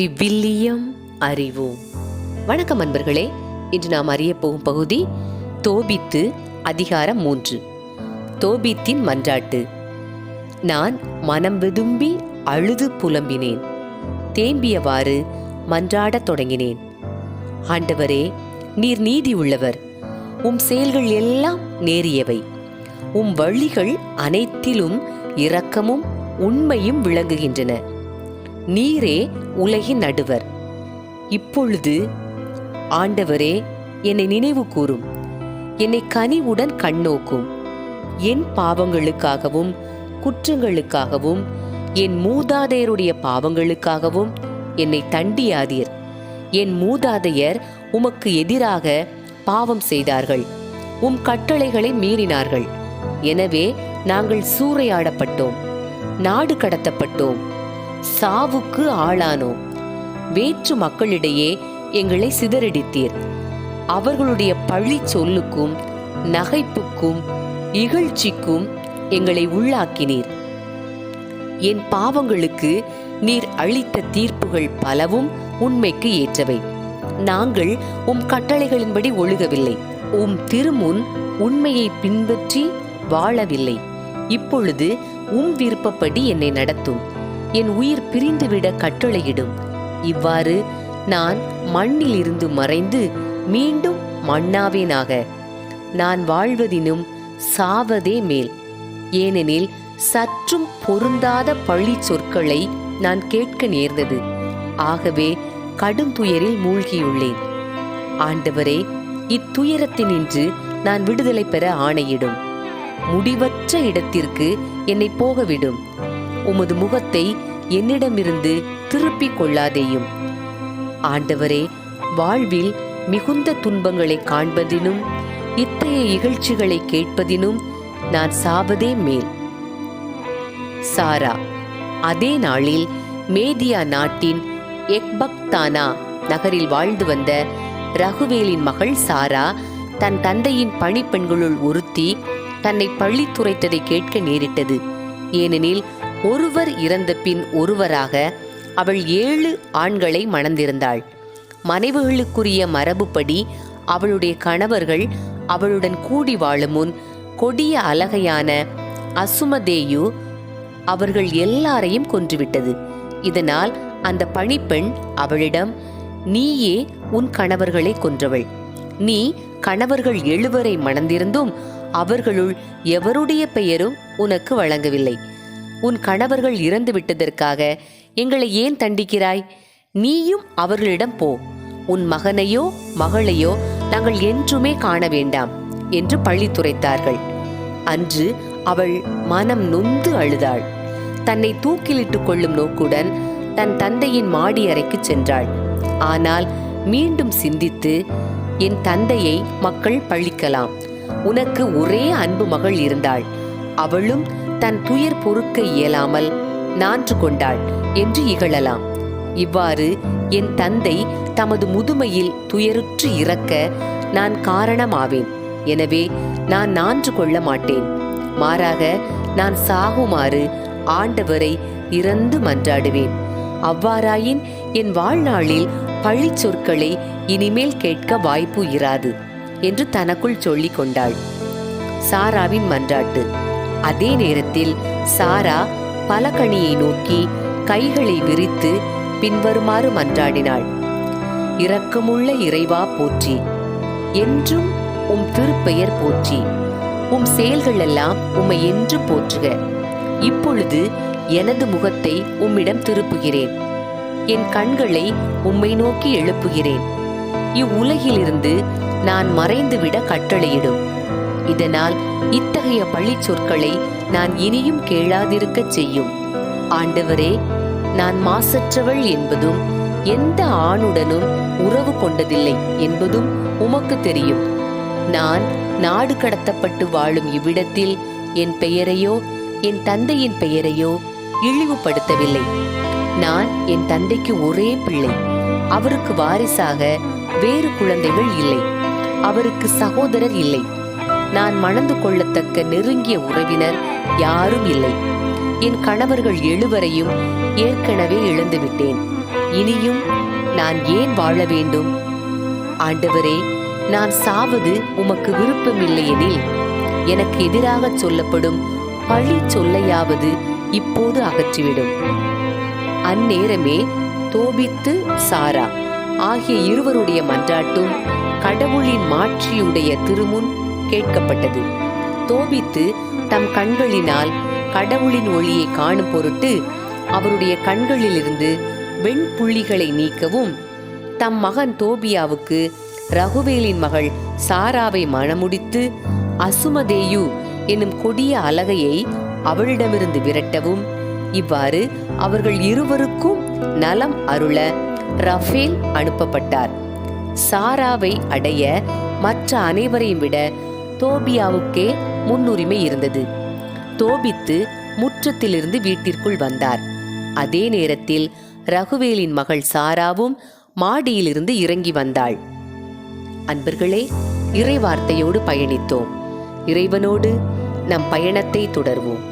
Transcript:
விவிலியம் அறிவோம். வணக்கம் அன்பர்களே இன்று நாம் அறிய போகும் பகுதி தோபித்து அதிகாரம் மூன்று. தோபித்தின் மன்றாட்டு. நான் மனம் விதும்பி அழுது புலம்பினேன். தேம்பியவாறு மன்றாடத் தொடங்கினேன். ஆண்டவரே நீர் நீதி உள்ளவர். உம் செயல்கள் எல்லாம் நேரியவை. உம் வழிகள் அனைத்திலும் இரக்கமும் உண்மையும் விளங்குகின்றன. நீரே உலகின் நடுவர். இப்பொழுது ஆண்டவரே என்னை நினைவு கூறும் என்னை கனிவுடன் கண்ணோக்கும். என் பாவங்களுக்காகவும் குற்றங்களுக்காகவும் என் மூதாதையருடைய பாவங்களுக்காகவும் என்னை தண்டியாதீர். என் மூதாதையர் உமக்கு எதிராக பாவம் செய்தார்கள். உம் கட்டளைகளை மீறினார்கள். எனவே நாங்கள் சூறையாடப்பட்டோம். நாடு கடத்தப்பட்டோம். சாவுக்கு ஆளானோம் வேற்று மக்களிடையே எங்களை சிதறடித்தீர். அவர்களுடைய பழி சொல்லுக்கும் நகைப்புக்கும் இகழ்ச்சிக்கும் எங்களை உள்ளாக்கினீர். என் பாவங்களுக்கு நீர் அளித்த தீர்ப்புகள் பலவும் உண்மைக்கு ஏற்றவை. நாங்கள் உம் கட்டளைகளின்படி ஒழுகவில்லை. உம் திருமுன் உண்மையை பின்பற்றி வாழவில்லை. இப்பொழுது உம் விருப்பப்படி என்னை நடத்தும். என் உயிர் பிரிந்துவிட கட்டளையிடும். இவ்வாறு நான் மண்ணில் இருந்து மறைந்து மீண்டும் மண்ணாவேனாக நான் வாழ்வதினும் சாவதே மேல். ஏனெனில் சற்றும் பொருந்தாத பழி சொற்களை நான் கேட்க நேர்ந்தது. ஆகவே கடும் துயரில் மூழ்கியுள்ளேன். ஆண்டவரே இத்துயரத்தினின்று நான் விடுதலை பெற ஆணையிடும். முடிவற்ற இடத்திற்கு என்னை போகவிடும். உமது முகத்தை என்னிடமிருந்து திருப்பிக் கொள்ளாதேயும். ஆண்டவரே வாழ்வில் மிகுந்த துன்பங்களை காண்பதினும் இத்தகைய இகழ்ச்சிகளை கேட்பதினும் நான் சாவதே மேல். சாரா அதே நாளில் மேதியா நாட்டின் எக்பக்தானா நகரில் வாழ்ந்து வந்த ரகுவேலின் மகள் சாரா தன் தந்தையின் பணிப்பெண்களுள் ஒருத்தி தன்னை பள்ளி துரைத்ததை கேட்க நேரிட்டது. ஏனெனில் ஒருவர் இறந்த பின் ஒருவராக அவள் ஏழு ஆண்களை மணந்திருந்தாள். மனைவிகளுக்குரிய மரபுப்படி அவளுடைய கணவர்கள் அவளுடன் கூடி வாழும் முன் கொடிய அலகையான அசுமதேயு அவர்கள் எல்லாரையும் கொன்றுவிட்டது. இதனால் அந்த பணிப்பெண் அவளிடம் நீயே உன் கணவர்களை கொன்றவள். நீ கணவர்கள் எழுவரை மணந்திருந்தும் அவர்களுள் எவருடைய பெயரும் உனக்கு வழங்கவில்லை. உன் கணவர்கள் இறந்து விட்டதற்காக எங்களை ஏன் தண்டிக்கிறாய்? நீயும் அவர்களிடம் போ. உன் மகனையோ மகளையோ நாங்கள் என்றுமே காண வேண்டாம் என்று பழி துரைத்தார்கள். அன்று அவள் மனம் நொந்து அழுதாள். தன்னை தூக்கிலிட்டுக் கொள்ளும் நோக்குடன் தன் தந்தையின் மாடி அறைக்கு சென்றாள். ஆனால் மீண்டும் சிந்தித்து என் தந்தையை மக்கள் பழிக்கலாம். உனக்கு ஒரே அன்பு மகள் இருந்தாள். அவளும் தன் துயர் பொறுக்க இயலாமல் நான்று கொண்டாள் என்று இகழலாம். இவ்வாறு என் தந்தை தமது முதுமையில் துயருற்று இறக்க நான் காரணமாவேன். எனவே நான் நான்று கொள்ள மாட்டேன். மாறாக நான் சாகுமாறு ஆண்டவரை இறந்து மன்றாடுவேன். அவ்வாறாயின் என் வாழ்நாளில் பழி சொற்களை இனிமேல் கேட்க வாய்ப்பு இராது என்று தனக்குள் சொல்லிக் கொண்டாள். சாராவின் மன்றாட்டு. அதே நேரத்தில் சாரா பலகணியை நோக்கி கைகளை விரித்து பின்வருமாறு மன்றாடினாள். இரக்கமுள்ள இறைவா போற்றி. என்றும் உம் திருப்பெயர் போற்றி. உம் செயல்கள் எல்லாம் உம்மை என்று போற்றுக. இப்பொழுது எனது முகத்தை உம்மிடம் திருப்புகிறேன். என் கண்களை உம்மை நோக்கி எழுப்புகிறேன். இவ்வுலகிலிருந்து நான் மறைந்துவிட கட்டளையிடும். இதனால் இத்தகைய பழி சொற்களை நான் இனியும் கேளாதிருக்கச் செய்யும். ஆண்டவரே நான் மாசற்றவள் என்பதும் எந்த ஆணுடனும் உறவு கொண்டதில்லை என்பதும் உமக்கு தெரியும். நான் நாடு கடத்தப்பட்டு வாழும் இவ்விடத்தில் என் பெயரையோ என் தந்தையின் பெயரையோ இழிவுபடுத்தவில்லை. நான் என் தந்தைக்கு ஒரே பிள்ளை. அவருக்கு வாரிசாக வேறு குழந்தைகள் இல்லை. அவருக்கு சகோதரர் இல்லை. நான் மணந்து கொள்ளத்தக்க நெருங்கிய உறவினர் யாரும் இல்லை. என் கணவர்கள் எழுவரையும் ஏற்கனவே இழந்துவிட்டேன். இனியும் நான் ஏன் வாழ வேண்டும்? ஆண்டவரே நான் சாவது உமக்கு விருப்பமில்லையெனில் எனக்கு எதிராக சொல்லப்படும் பழி சொல்லையாவது இப்போது அகற்றிவிடும். அந்நேரமே தோபித்து சாரா. ஆகிய இருவருடைய மன்றாட்டும் கடவுளின் மாற்றியுடைய திருமுன் கேட்கப்பட்டது. தோபித்து தம் கண்களினால் கடவுளின் ஒளியை காணும் பொருட்டு அவருடைய கண்களிலிருந்து வெண்புள்ளிகளை நீக்கவும் தம் மகன் தோபியாவுக்கு ரகுவேலின் மகள் சாராவை மணமுடித்து அசுமதேயு என்னும் கொடிய அலகையை அவளிடமிருந்து விரட்டவும் இவ்வாறு அவர்கள் இருவருக்கும் நலம் அருள ரஃபேல் அனுப்பப்பட்டார். சாராவை அடைய மற்ற அனைவரையும் விட தோபியாவுக்கே முன்னுரிமை இருந்தது. தோபித்து முற்றத்திலிருந்து வீட்டிற்குள் வந்தார். அதே நேரத்தில் ரகுவேலின் மகள் சாராவும் மாடியிலிருந்து இறங்கி வந்தாள். அன்பர்களே இறைவார்த்தையோடு பயணித்தோம். இறைவனோடு நம் பயணத்தை தொடர்வோம்.